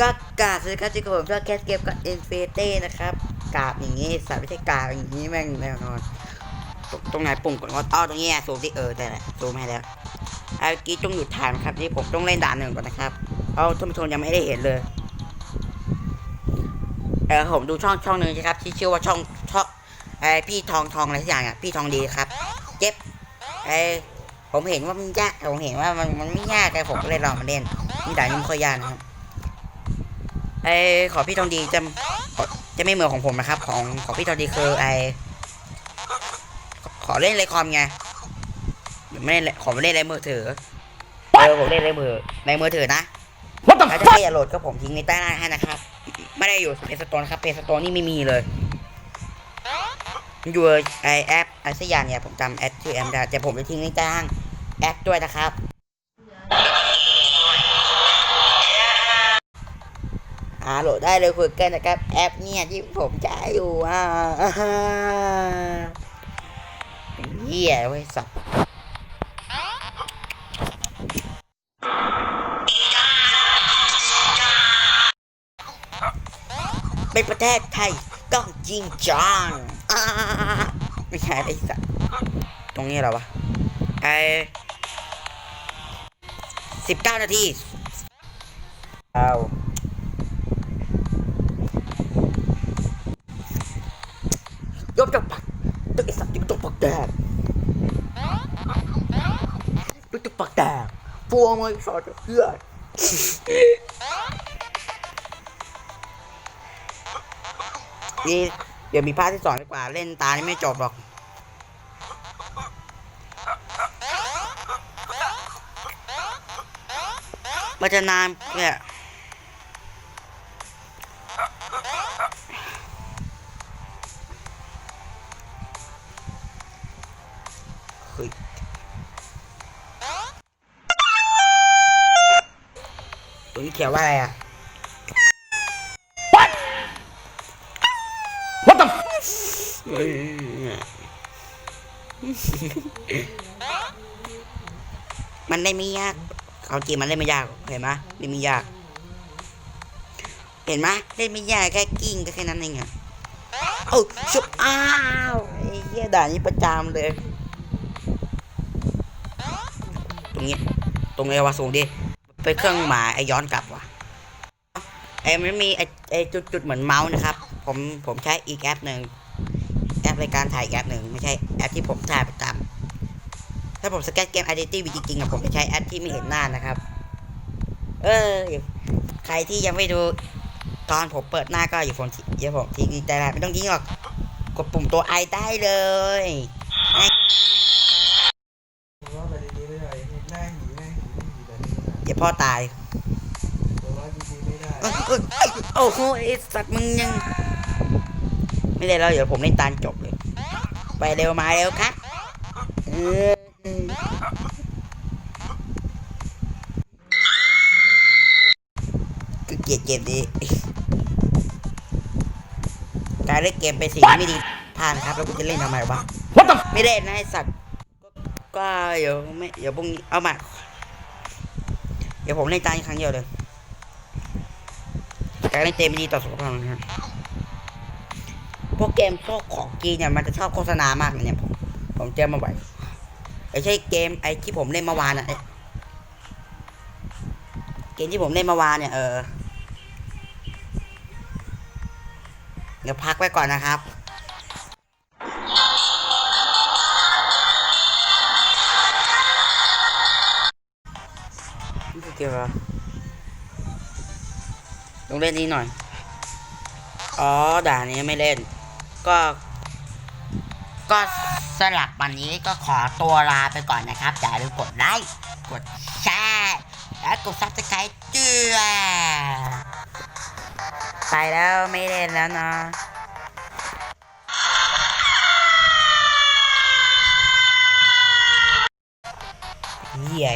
ก็กราบสวัสดีครับที่กับผมชอบแคสเกมกับเอินฟิตี้นะครับกราบอย่างงี้สัตว์ไม่ใช่กราบอย่างงี้แม่งแน่นอนตรงไหนปุ่มกดงดอ้อตรงนี้อะซูมที่เออแต่ละซูมให้แล้วเมื่อกี้ต้องหยุดถ่ายนะครับนี่ผมต้องเล่นด่านหนึ่งก่อนนะครับเพราะท่านผู้ชมยังไม่ได้เห็นเลยเออผมดูช่องช่องหนึ่งนะครับที่ชื่อว่าช่องช่องไอพี่ทองทองอะไรสักอย่างอะพี่ทองดีครับเจ็บไอผมเห็นว่ามันยากผมเห็นว่ามันมันไม่ยากไงผมก็เลยลองมาเล่นนี่ด่านนี้ไม่ค่อยยากนะครับ ไอขอพี่ทองดีจะขอจะไม่เหมือนของผมนะครับ ของของพี่ทองดีคือไอขอขอเล่นเลยคอมไงไม่เล่นขอไม่เล่นในมือถือเออผมเล่นในมือในมือถือนะ What the ถ้าจะ fuck? ให้อย่าโหลดก็ผมทิ้งในใต้ล่างให้นะครับ ไม่ได้อยู่ในสโตนครับเป็นสโตนนี่ไม่มีเลยอยู่ไอแอปไอสักอย่างเนี่ยผมจำแอปชื่อแอปได้แต่ผมจะทิ้งในใต้ล่างแอปด้วยนะครับ หาโหลดได้เลยคุยกันนะครับแอปเนี่ยที่ผมใช้อยู่อ่าเหี้ยเว้ยสัตว์เป็นประเทศไทยต้องจริงจังอ่าไม่ใช่ไอ้สัตว์ตรงนี้เหรอวะไอสิบเก้านาทีเอา ตว์ตึกตกปักแดงตึกตกปักแดงฟัวมาสอดเพื่อนนี่เดี๋ยวมีภาคที่สองดีกว่าเล่นตานี่ไม่จบหรอกมันจะนานเนี่ย เฮ้ยตัวนี้เขียนว่าอะไรอะ What the f- มันได้ไม่ยากเอาจริงมันเล่นไม่ยากเห็นไหมเล่นไม่ยาก เห็นไหมเล่นไม่ยากแค่กิ้งก็แค่นั้นเองอะเอ้าชุบอ้าวไอ้เหี้ยด่านนี้ประจำเลย ตรงนี้ ตรงนี้ว่าสูงดิเป็นเครื่องหมายไอย้อนกลับว่ะไอ้มันมีไอไอจุดจุดๆเหมือนเมาส์นะครับ ผมผมใช้อีกแอปหนึ่งแอปในการถ่ายแอปหนึ่งไม่ใช่แอปที่ผมถ่ายประจำถ้าผมสแกนเกม Identity จริงๆอะผมจะใช้แอปที่ไม่เห็นหน้านะครับ เออใครที่ยังไม่ดูตอนผมเปิดหน้าก็อย่าผมอย่าผมทิ้งใจละไม่ต้องทิ้งหรอกกดปุ่มตัวไอได้เลย ว่าไปดีๆไม่ได้หน้าหีหน้าหีหน้าหีแบบนี้นะ เดี๋ยวพ่อตายแต่ว่าดีๆไม่ได้เอ้ยเอ้ยเอ้ยโอ้โหไอสัตว์มึงยัง ไม่ได้แล้วเดี๋ยวผมเล่นตาลจบเลย ไปเร็วมาเร็วครับเออคือเกลียดเกมนี้การเล่นเกมเป็นสิ่งที่ไม่ดีผ่านครับ แล้วกูจะเล่นทำไมวะ What the f- ไม่เล่นนะไอสัตว์ก็ก็เดี๋ยวไม่เดี๋ยวพรุ่งนี้เอามา เดี๋ยวผมเล่นตาอีกครั้งเดียวเลยการเล่นเกมไม่ดีต่อสุขภาพนะครับพวกเกมพวกของกีนเนี่ยมันจะชอบโฆษณามากเลยเนี่ยผมผมเจอมาบ่อยไอ้ใช่เกมไอ้ที่ผมเล่นเมื่อวานอะเกมที่ผมเล่นเมื่อวานเนี่ยเออเดี๋ยวพักไว้ก่อนนะครับ เกมอะไรวลงเล่นนี้หน่อย อ๋อ ด่านนี้ไม่เล่น ก็ ก็สลับวันนี้ก็ขอตัวลาไปก่อนนะครับอย่าลืมกดไลค์ กดแชร์ และกดซับสไครต์เจือไปแล้วไม่เล่นแล้วนะเฮีย